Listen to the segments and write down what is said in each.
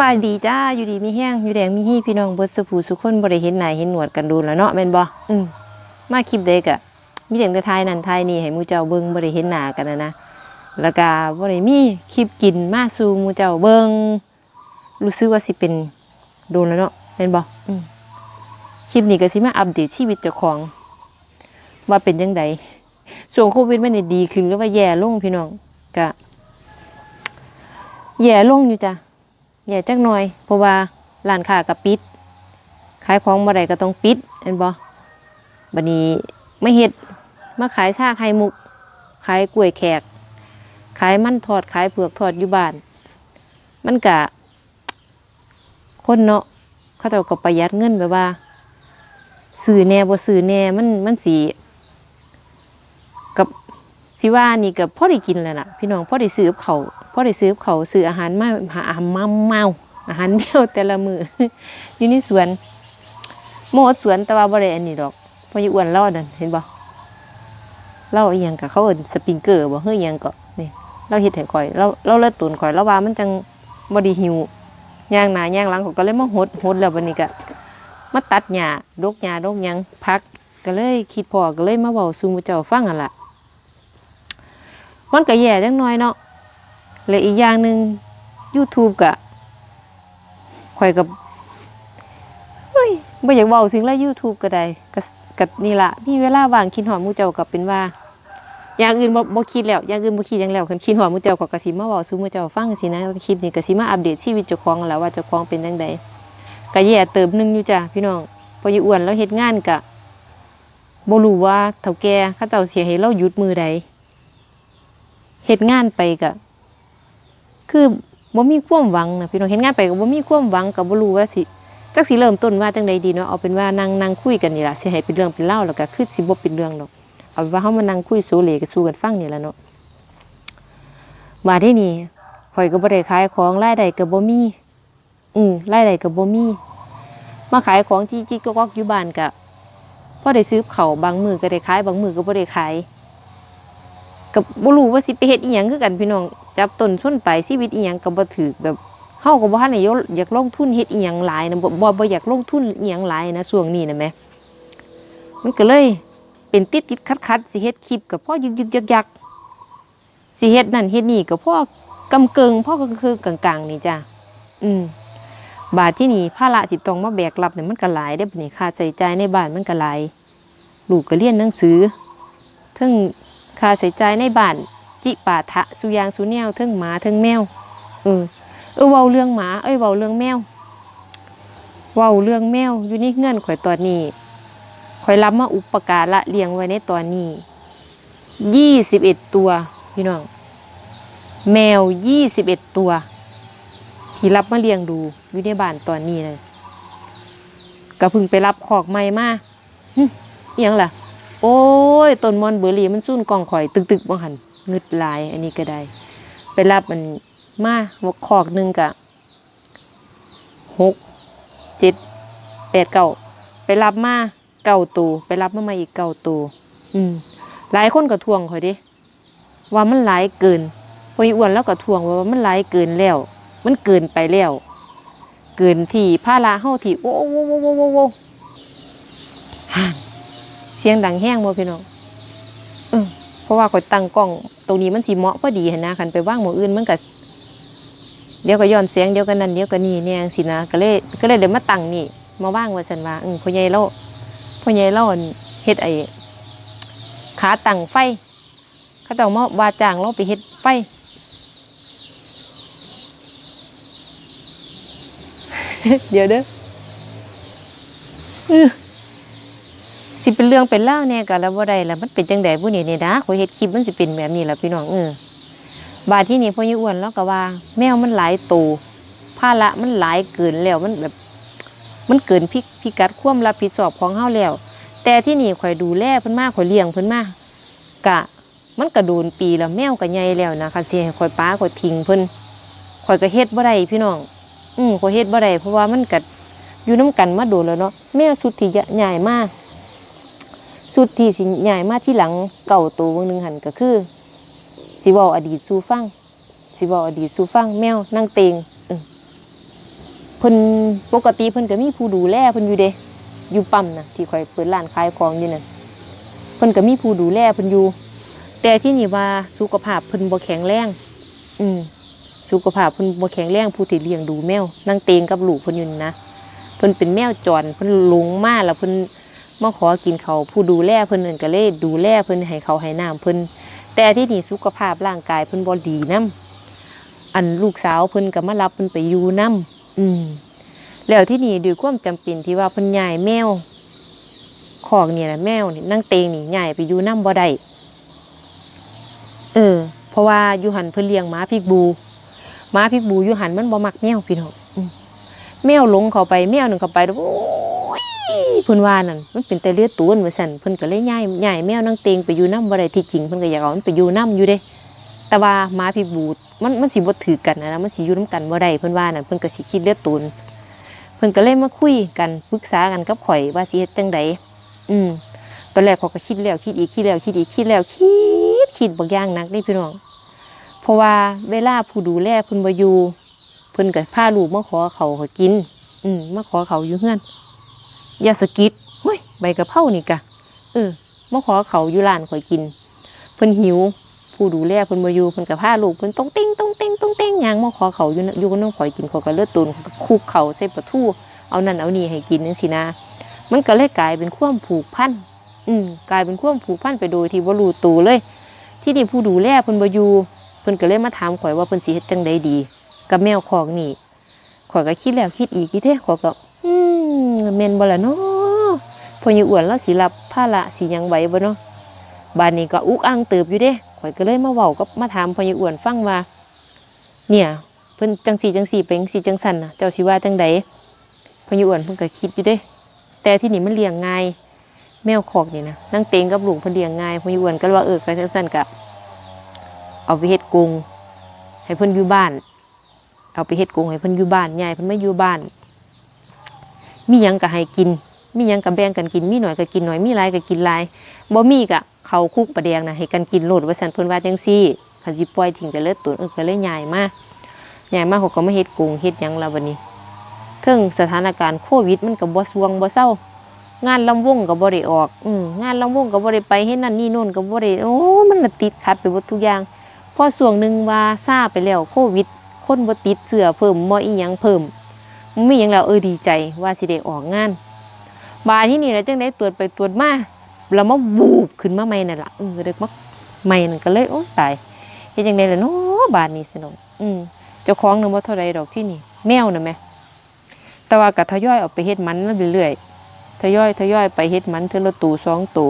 บายดีจ้าอยู่ดีมีแห้งอยู่แดงมีฮี่พี่น้องเบิดสุผูสุคนบ่ได้เห็นหน้าเห็นหนวดกันดูแล้วเนาะแม่นบ่อืมมาคลิปเด็กอะมีเด็กแต่ทายนั่นทายนี่ให้มูเจ้าเบิ่งบ่ได้เห็นหน้ากันนะนะแล้วก็บ่ได้มีคลิปกินมาสู่มูเจ้าเบิ่งรู้สึกว่าสิเป็นโดนแล้วเนาะแม่นบ่อืมคลิปนี้ก็สิมาอัปเดตชีวิตเจ้าของ ว่าเป็นจังไดช่วงโควิดมันนี่ดีขึ้นหรือว่าแย่ลงพี่น้องก็แย่ลงอยู่จ้ะ แย่จักหน่อย เพราะว่าร้านค้าก็ปิด ขายของบ่ได้ก็ต้องปิดเห็นบ่บัดนี้ไม่เฮ็ดมาขายชาไข่มุก ขายกล้วยแขก ขายมันทอดขายเผือกทอดอยู่บ้าน มันก็คนเนาะเขาเจ้าก็ประหยัดเงินแบบว่าซื้อแน่บ่ซื้อแน่มันมันสิกับ สิว่านี่ก็พอได้กินแล้วล่ะ พี่น้องพอได้ซื้อกับเขาวพอได้ซื้อกับเขาซื้ออาหารมาหาอาหารมาเมาอาหารแมวแต่ละมืออยู่ในสวนโมดสวนแต่ว่าบ่ได้อันนี้ดอกพราะอยู่อ้วนเล่านั่นเห็นบ่เล่าอีหยังกับเขาเอินสปริงเกอร์บ่เฮ้ยหยังก็นี่เราเฮ็ดให้ข่อยเราเราเลิศตุนข่อยแล้วว่ามันจังบ่ได้หิวย่างหนาย่างหลังเขาก็เลยมาหดหดแล้วบัดนี้ก็มาตัดหญ้าดกหญ้าดกยังพักก็เลยคิดพอก็เลยมาเว้าสู่หมู่เจ้าฟังหั่นล่ะ มันก็แย่จังน้อยเนาะและอีกอย่างหนึ่ง YouTube กะข่อยกับเฮ้ยบ่อยากเว้าถึงแล้ว YouTube ก็ได้ก็ก็นี่ล่ะมีเวลาว่างคิดฮอดหมู่เจ้าก็เป็นว่า อย่างอื่นบ่บ่คิดแล้ว อย่างอื่นบ่คิดหยังแล้วคันคิดฮอดหมู่เจ้าก็ก็สิมาเว้าสู่หมู่เจ้าฟังสินะคลิปนี้ก็สิมาอัปเดตชีวิตเจ้าของนั่นล่ะว่าเจ้าของเป็นจังไดก็แย่เติบหนึงอยู่จ้ะพี่น้องพออยู่อ้วนแล้วเฮ็ดงานก็บ่รู้ว่าเฒ่าแก่เขาเจ้าสิให้เราหยุดมือใด เฮ็ดงานไปก็คือบ่มีความหวังนะพี่น้องเฮ็ดงานไปก็บ่มีความหวังก็บ่รู้ว่าสิจักสิเริ่มต้นว่าจังใดดีเนาะเอาเป็นว่านั่งนั่งคุยกันนี่ล่ะสิให้เป็นเรื่องเป็นเล่าวแล้วก็คือสิบ่เป็นเรื่องดอกเอาว่าเฮามานั่งคุยโซเลกันสู่กันฟังนี่ล่ะเนาะว่าที่นี่ข่อยก็บ่ได้ขายของรายได้ก็บ่มีอือรายได้ก็บ่มีมาขายของจิจิกกอกอยู่บ้านก็พอได้ซื้อข้าวบางมื้อก็ได้ขายบางมื้อก็บ่ได้ขาย กับบ่รู้ว่าสิไปเฮ็ดอีหยังคือกันพี่น้องจับต้นชนปชีวิตอีหยังก็บ่ถูกแบบเฮาก็บ่ทันได้อยากลงทุนเฮ็ดอีหยังหลายนะบ่บ่อยากลงทุนอีหยังหลายนะช่วงนี้นะแหมมันก็เลยเป็นติดติดขัดขัดๆสิเฮ็ดคลิปก็พอยึกยึกยักยักๆสิเฮ็ดนั่นเฮ็ดนี่ก็พอกำเกิงพอกคือกลางๆนี่จ้ะอืมบาทที่นี่ภาระที่ต้องมาแบกรับเนี่ยมันก็หลายได้อบัดนี้ค่าใช้จ่ายในบ้านมันก็หลายลูกก็เรียนหนังสือทั้ง ค่าใช้จ่ายในบ้านจิปาถะสุยางสุแนวเทิงหมาเทิงแมวเออเออเว้าเรื่องหมาเอ้ยเว้าเรื่องแมวเว้าเรื่องแมวอยู่ในเงื่อนข่อยตอนนี้ข่อยรับมาอุปการละเลี้ยงไว้ในตอนนี้ยี่สิบเอ็ดตัวพี่น้องแมวยี่สิบเอ็ดตัว ที่รับมาเลี้ยงดูอยู่ในบ้านตอนนี้เลยก็พิ่งไปรับขอกใหม่มาหึอิหยังล่ะ โอ้ยต้นมอนเบอร์รี่มันซุ่นกองข่อย ตึกๆบ่หันงึดลาย อันนี้ก็ได้ ไปรับมันมาหัวคอกหนึ่งกะหกเจ็ดแปดเก้าไปรับมาเก้าตูไปรับมาใหมาอีกเก้าตูอืมหลายคนก็ทวงข่อยด้ว่ามันหลายเกินพออ้วนแล้วก็ทวงว่ามันหลายเกินแล้ว มันเกินไปแล้ว เกินที่ภาระเฮาที่โอ้โว้โว้โว้โว้โว้ห่าน เสียงดังแห้งบ่พี่น้องเออเพราะว่าข่อยตั้งกล้อง ตรงนี้มันสิเหมาะพอดีหนนะคันไปว่างหมู่อื่นมันก็เดี๋ยวก็ย้อนเสียงเดี๋ยวก็นั่นเดี๋ยวก็นี่เนี่ยสินะก็เลยก็เลยเดี๋ยวมาตั้งนี่ มาว่างว่าซั่นว่าอือพ่อใหญ่เราพ่อใหญ่เราอั่นเฮ็ดไอ้ขาตั้งไฟเขาเจ้ามาว่าจ้างเราไปเฮ็ดไฟเดี๋ยวเด้อ สิเป็นเรื่องเป็นเล่าเนี่ยก็แล้วบ่ได้แล้วมันเป็นจังไดบุนี่นี่นะขอยเฮ็ดคลิปมันสิเป็นแบบนี้ล่ะพี่น้องเออบาดที่นี่พ่อยี่อ้วนแล้วก็ว่า แมวมันหลายตัวภาระมันหลายเกินแล้วมันแบบ มันเกินพิกพิกัดความรับผิดชอบของเฮาแล้ว แต่ที่นี่ข่อยดูแลเพิ่นมาข่อยเลี้ยงเพิ่นมากกะมันก็โดนปีแล้วแมวก็ใหญ่แล้วนะคันสิให้ข่อยป้าข่อยทิ้งเพิ่นข่อยก็เฮ็ดบ่ได้พี่น้อง อืมข่อยเฮ็ดบ่ได้เพราะว่ามันก็อยู่นํกันมาโดนแล้วเนาะแมวสุดที่ใหญ่มาก สุดที่สิใหญ่มาที่หลังเก่าตัวเบางหนึ่งหันก็คือสิว้าอดีตสูฟังสิว้าอดีตสูฟังแมวนั่งเตงเพิ่นปกติเพิ่นก็มีผู้ดูแลเพิ่นอยู่เด้อยู่ปั๊มนะที่ข่อยเปิดร้านขายของอยู่นั่นเพิ่นก็มีผู้ดูแลเพิ่นอยู่ แต่ที่นี่ว่าสุขภาพเพิ่นบ่แข็งแรง อืมสุขภาพเพิ่นบ่แข็งแรงผู้ที่เลี้ยงดูแมวนางเตงกับลูกเพิ่นอยู่นี่นะเพิ่นเป็นแมวจรเพิ่นหลงมาแล้วเพิ่น มาขอกินเขาผู้ดูแลเพิ่นนั่นก็เลยดูแลเพิ่นให้เขาให้น้ำเพิ่นแต่ที่นี่สุขภาพร่างกายเพิ่นบ่ดีนํอันลูกสาวเพิ่นก็มารับเพิ่นไปอยู่นํอืมแล้วที่นี่ด้วยความจำเป็นที่ว่าเพิ่นย้ายแมวคอกนี่แหละแมวนี่นางเตงนี่ย้ายไปอยู่นํบ่ได้เออ เพราะว่าอยู่หันเพิ่นเลี้ยงหมาพิกบูหมาพิกบูอยู่หันมันบ่มักแมวพี่น้องแมวหลงเข้าไปแมวหนึงเข้าไปโอ้ เพิ่นว่านั่นมันเป็นแต่เลือดตูนว่าซั่นเพิ่นก็เลยย้ายย้ายแมวนางเตงไปอยู่นำบ่ได้ที่จริงเพิ่นก็อยากเอามันไปอยู่นํอยู่เด้ แต่ว่าหมาพิบูมันมันสิบ่ถือกันนะนะมันสิอยู่นํกันบ่ได้เพิ่นว่านั่นเพิ่นก็สิคิดเลือดตูนเพิ่นก็เลยมาคุยกันปรึกษากันกับข่อยว่าสิเฮ็ดจังไดอืมตอนแรกเขาก็คิดแล้วคิดอีกคิดแล้วคิดอีกคิดแล้วคิดคิดบางอย่างนักนี่พี่น้องเพราะว่าเวลาผู้ดูแลเพิ่นบ่อยู่เพิ่นก็พาลูกมาขอเขาเขากิน อืมมาขอเขาอยู่เฮือน ยาสกิดเฮ้ยใบกะเพรานี่กะเออมาขอเขาอยู่ร้านข่อยกิน เพิ่นหิว ผู้ดูแลเพิ่นบ่อยู่เพิ่นก็พาลูกเพิ่นต้องเต้งต้องเต้งต้องเต้งหยังมาขอเขาอยู่น่ะอยู่กับน้องข่อยกินเขาก็เลือดตุนขาก็คุกเขาใส่ปลาทูเอานั่นเอานี่ให้กินจังซี่นะ มันก็เลยกลายเป็นความผูกพันอืมกลายเป็นความผูกพันไปโดยที่บ่รู้ตัวเลย ที่นี่ผู้ดูแลเพิ่นบ่อยู่เพิ่นก็เลยมาถามข่อยว่าเพิ่นสิเฮ็ดจังใดดี กับแมวของนี่ข่อยก็คิดแล้วคิดอีกอีเด้ข่อยก็ อืมนบ่ละเนาะพออยู่อ้วนเราสิรับภาระสิหยังไหวบ่เนาะบ้านนี้ก็อุกอังเติบอยู่เด้ข่อยก็เลยมาเว้ากับมาถามพออยู่อ้วนฟังว่า เนี่ยเพิ่นจังสีจังสีเป็นสีจังสันนะเจ้าสิว่าจังใดพออยู่อ้วนเพิ่นก็คิดอยู่เด้ แต่ที่นี่มันเลี้ยงง่ายแมวคอกนี่นะนั่งเตงกับลูกเพนเลี้ยงง่ายพนอยู่อ้วนก็ว่าเออก็จังซั่นกะเอาไปเฮ็ดกรงให้เพิ่นอยู่บ้าน เอาไปเฮ็ดกรงให้เพิ่นอยู่บ้านยายเพิ่นไม่อยู่บ้าน มียังก็ให้กิน มียังก็แบ่งกันกิน มีหน่อยก็กินหน่อย มีหลายก็กินหลายบ่มีก็เขาคุกประแดงนะให้กันกินโลดว่าซั่นเพิ่นว่าจังซี่คันสิปล่อยทิ้งไปเลยตัวเออก็เลยย้ายมาย้ายมาเขาก็มาเฮ็ดกรงเฮ็ดยังล่ะบัดนี้เทิงสถานการณ์โควิดมันก็บ่สวงบ่เซางานลำวงก็บ่ได้ออกอืงานลำวงก็บ่ได้ไปเฮ็ดนั่นนี่โน่นก็บ่ได้โอ้มันติดขัดไปหมดทุกอย่างพอช่วงหนึ่งว่าซาไปแล้วโควิดคนบ่ติดเชื้อเพิ่มบ่อีหยังเพิ่ม มันมีหยังแล้วเออดีใจว่าสิได้ออกงาน บาดที่นี่แล้วจังได๋ตรวจไปตรวจมาแล้วมาบูบขึ้นมาใหม่นั่นละเออเด็กมาใหม่นั่นก็เลยโอ้ตายเฮ็ดจังไดล่ะเนาะบาดนี้สนองอืมเจ้าของนึงบ่เท่าใดดอกที่นี่ แมวน่ะแหมแต่ว่าก็ทยอยออกไปเฮ็ดมันเรื่อยๆทยอยทยอยไปเฮ็ดมันเทื่อละตูสองตู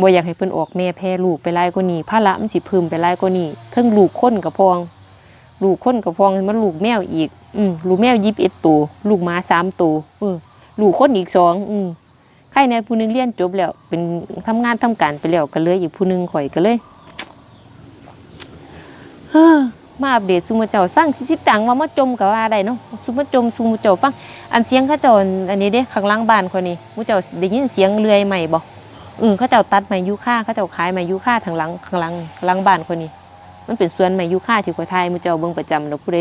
บ่อยากให้เพิ่นออกแม่แพร่ลูกไปหลายกว่านี้ภาระมันสิเพิ่มไปหลายกว่านี้เทั้งลูกคนกับพอง ลูกคนกับพองมันลูกแมวอีก อืมลูกแมว21ตัวลูกหมา3ตัวเออลูกคนอีกสองอืมใครเนี่ยผู้หนึงเรียนจบแล้ว เป็นทำงานทำการไปแล้วก็เลยอีกผู้หนึงข่อยก็เลยเฮ้อมาอัปเดตซุมเจ้าสร้างสิสิตังว่ามาจมกับว่าได้เนาะซุมจมซุมเจ้าฟังอันเสียงเขาเจ้าอันนี้เด้ข้างล่างบ้านคนนี้มูเจ้าได้ยินเสียงเลื่อยใหม่บ่อือเขาเจ้าตัดไม้ยูคาเขาเจ้าขายไม้ยูคาทางหลังข้างหลังหลังบ้านคนนี้ มันเป็นส่วนไม้ยูคาที่ข่อยทายมูเจ้าเบิ่งประจำแล้วผู้ใด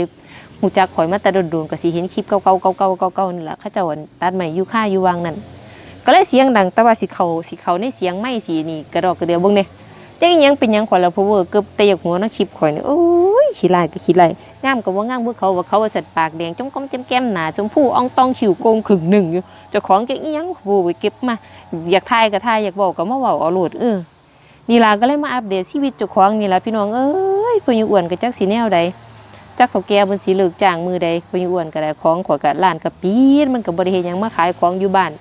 ฮู้จักข่อยมาแต่โดนๆก็สิเห็นคลิปเก่าๆเก่าๆเก่าๆนี่แหละเขาเจ้าอันตัดไม้ยูคาอยู่วางนั่นก็เลยเสียงดังแต่ว่าสิเขาสิเขาในเสียงไม้สีนี่กระดอกกระเดียวเบิ่งเด้จังอิหยังเป็นยังข่อยแล้วเพอเวอร์เกือบเตะหัวนักคลิปข่อยนี่โอ้ยขี้ลายก็ขี้ลายงามกับว่างามเพื่อเขาว่าเขาว่าสัตว์ปากแดงจ้องก้มจ้มแก้มหนาชมพู่อ่องตองขิวโกงขึงหนึ่งอยู่เจ้าของเก่งอียังโว้ยเก็บมา อยากทายก็ทายอยากบอกก็มาเว้าเอาโลดเออนี่ล่ะก็เลยมาอัปเดตชีวิตเจ้าของนี่ล่ะพี่น้องเอ้ย พิ่นอยู่อ้วนก็จักสิแนวใดจักเขาแก่เพิ่นสิเหลิกจางมือใดพิ่นอยู่อ้วนก็ได้ของขอยก็ร้านก็ปิดมันก็บ่ได้เฮ็ดหยังมาขายของอยู่บ้าน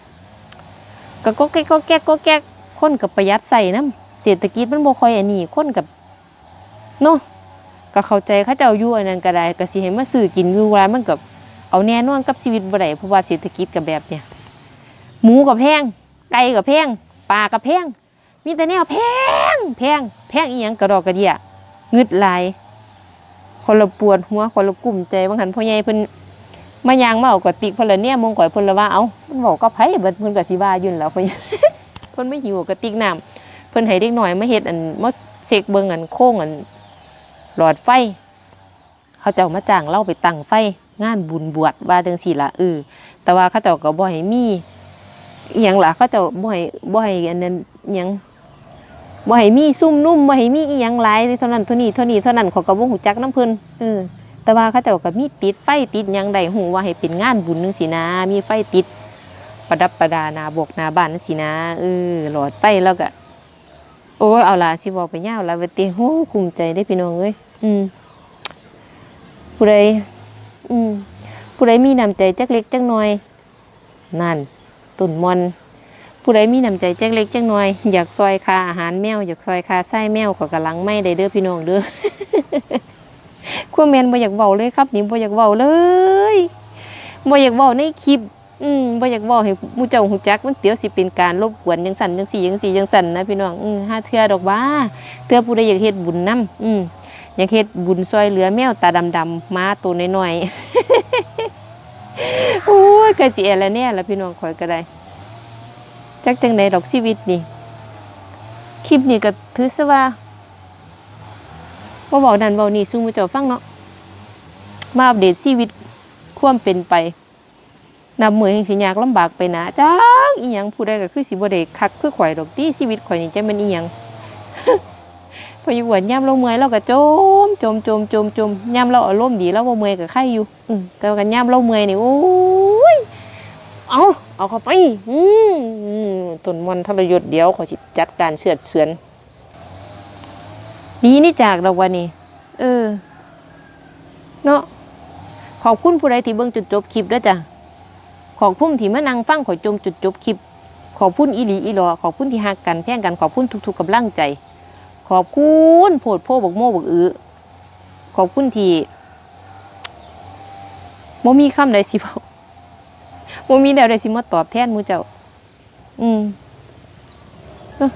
ก็ก็แก๊กก็แก๊กก็แก๊กคนก็ประหยัดใส่น้ำเศรษฐกิจมันบ่ค่อยอันนี้คนกับเนาะก็เข้าใจเขาเจ้าอยู่อันนั้นก็ได้ก็สิให้มาซื้อกินอยู่ว่ามันก็เอาแน่นอนกับชีวิตบ่ได้เพราะว่าเศรษฐกิจก็แบบเนี้ยหมูก็แพงไก่ก็แพงปลาก็แพงมีแต่แนวแพงแพงแพงอีหยังกระดอกกระเดีย งึดลายคนละปวดหัวคนละกลุ่มใจบางหันพ่อใหญ่เพิ่นมายางมาเอากติกเพิ่นลเนี่ยมงก่อยเพิ่นลว่าเอ้าเพิ่นบอกก็ไผเบิดเพิ่นก็สิว่ายู่นแหล้วพ่อใหญ่เพิ่นไม่หิวกติกน้ำเพิ่นให้เด็กหน้อยมาเฮ็ดอันมาเสกเบิ่งอันโค้งอันหลอดไฟ เขาเจ้ามาจ้างเราไปตั้งไฟงานบุญบวชว่าจังซี่ละเออแต่ว่าเขาเจ้าก็บ่ให้มีอีหยังล่ะเขาเจ้าบ่ให้บ่ให้อันนั้นยัง บ่ให้มีซุ่มนุ่มบ่ให้มีอีหยังหลายเท่านั้นเท่านี้เท่านี้เท่านั้นเขาก็บ่ฮู้จักนํเพิ่นเออแต่ว่าเขาเจ้าก็มีติดไฟติดหยังได้ฮู้ว่าให้เป็นงานบุญจังซี่นะ มีไฟติด ประดับประดาหนาบกหนาบ้านจังซี่นะเออหลอดไฟแล้วก็โอ้ยเอาล่ะสิบอกไปยาวแล้วเวทีโหภูมิใจได้พี่น้องเอ้ยอืมผู้ใดอืมผู้ใดมีน้ำใจจักเล็กจักน้อย นั่นตุ่นมอน ผู้ใดมีน้ำใจจักเล็กจักน้อย อยากซอยคาอาหารแมวอยากซอยคาไส้แมวขอกำลังไม่ได้เด้อพี่น้องเด้อขั้วแมนบ่อยากเว้าเลยครับนี่บ่อยากเว้าเลยบ่อยากเว้าในคลิป อืมบ่อยากบอกให้หมู่เจ้าฮู้จักมันเตียวสิเป็นการรบกวนจังสั่นจังสี่จังสี่จังสั่นนะพี่น้องอืมห้าเทื่อดอกว่าเทื่อผู้ใดอยากเฮ็ดบุญนํอืมอยากเฮ็ดบุญซอยเหลือแมวตาดำๆม้าตัวน้อยๆโอ้ยก็สิแอละแน่ละพี่น้องข่อยก็ได้ จักจังไดดอกชีวิตนี่คลิปนี้ก็ถือซะว่าบ่เว้านั่นเว้านี่สู่หมู่เจ้าฟังเนาะมาอัปเดตชีวิตความเป็นไปนับมือแห่งสิยากลำบากไปนะจังอีหยังผู้ใดก็คือสิบ่ได้คักคือข่อยดอกติชีวิตข่อยนี่จะเป็นอีหยังพออยู่หวนย่ำเราเมื่อยเราก็จมจมจมจมจมย่ำเราอารมณ์ดีเราบ่เมื่อยก็ไข่อยู่อืมแต่กันย่ำเราเมื่อยนี่โอ้ย เอาเอาเข้าไป อืมต้นมันทรยศเดียวขอยสิจัดการเสือดเสือนนี้นี่จากเราวันนี้ เออ เนาะขอบคุณผู้ใดที่เบิ่งจนจบคลิปเด้อจ้ะ ขอบคุณที่มานั่งฟังขอยจมจุดจบคลิป ขอบคุณอีหลีอีหลอขอบคุณที่หักกันแพ่งกันขอบคุณทุกๆกำลังใจ ขอบคุณโพดโพบกโมบกอือขอบคุณที่บ่มีคำใดสิเว้า บ่มีแนวใดสิมาตอบแทนหมู่เจ้า อืมเอ้อ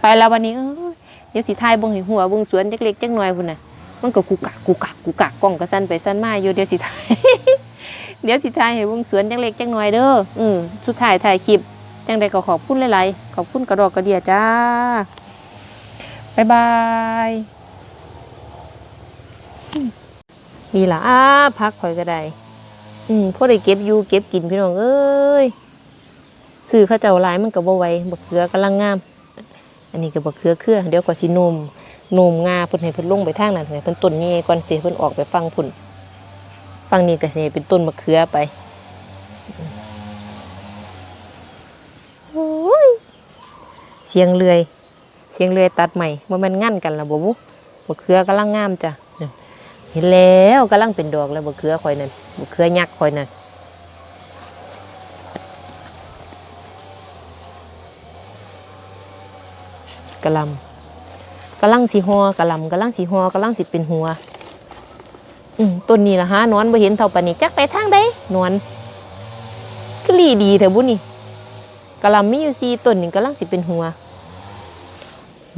ไปแล้ววันนี้เอ้ยเดี๋ยวสิทายบงให้หัวบงสวนจักเล็กจักน้อยพุ่นน่ะ มันก็กุกกักกุกกักกุกกักกล้องก็สั่นไปสั่นมาอยู่เดี๋ยวสิทายเดี๋ยวสิถ่ายให้วงสวนจังเล็กจังน้อยเด้ออือสุดท้ายถ่ายคลิปจังใดก็ขอบคุณหลายๆขอบคุณกระดอกกระเดียจ้าบ๊ายบายมนี่ล่ะอ้าพักข่อยก็ได้ อืมพอได้เก็บอยู่เก็บกินพี่น้องเอ้ยซื้อข้าเจ้าหลายมันก็บ่ไหวบักเขือกำลังงาม อันนี้ก็บักเขือเครือเดี๋ยวก็สินมนมงาเพิ่นให้เพิ่นลงไปทางนั้นให้เพิ่นต้นนี้ก่อนสิเพิ่นออกไปฟังพุ่นฝั่งนี้ก็สิเป็นต้นมะเขือไปโอ้ยเสียงเลื่อยเสียงเลื่อยตัดใหม่ว่ามันงั้นกันละบ่บุมะเขือกำลังงามจ้ะเห็นแล้วกำลังเป็นดอกแล้วมะเขือข่อยนั่น มะเขือยักษ์ข่อยนั่นกะลำกำลังสีหัวกะลำกำลังสีหัวกำลังสิเป็นหัว อืมต้นนี้ล่ะฮะนอนบ่เห็นเท่าปานนี้จักไปทางใดนอนคือลีดีเถอะบุนี่กะลำมีอยู่สี่ต้นนี่กำลังสิเป็นหัว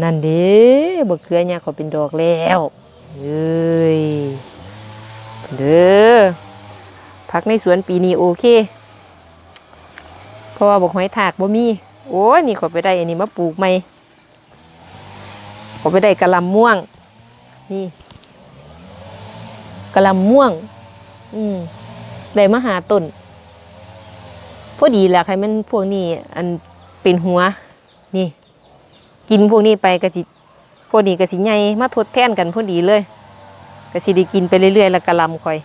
นั่นเด้บักเขือเนี่ยเขาเป็นดอกแล้วเอ้ยเด้อ พักในสวนปีนี้โอเค เพราะว่าบอกหอยถากบ่มี โอ้นี่ขาไปได้อันนี้มาปลูกใหม่ขาไปได้กะลำม่วง นี่กะลำม่วง อืมได้มาหาต้นพอดีแหละใครมันพวกนี้อันเป็นหัว นี่ กินพวกนี้ไปกะจิพวกนี้กะสิใหญ่มาทดแทนกันพอดีเลยกะสิได้กินไปเรื่อยๆ แล้วกะลำคอย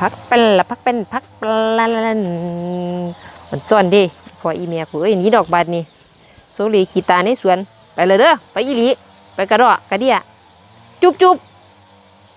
พักเป็นละพักเป็นพักเป็นมันซ่อนดิพออีเมียกูเอ้ยนี่ดอกบานนี่โซลีขีตาในสวน ไปเลยเด้อไปอีหลีไปกระดอกกระเดียจุบจุบ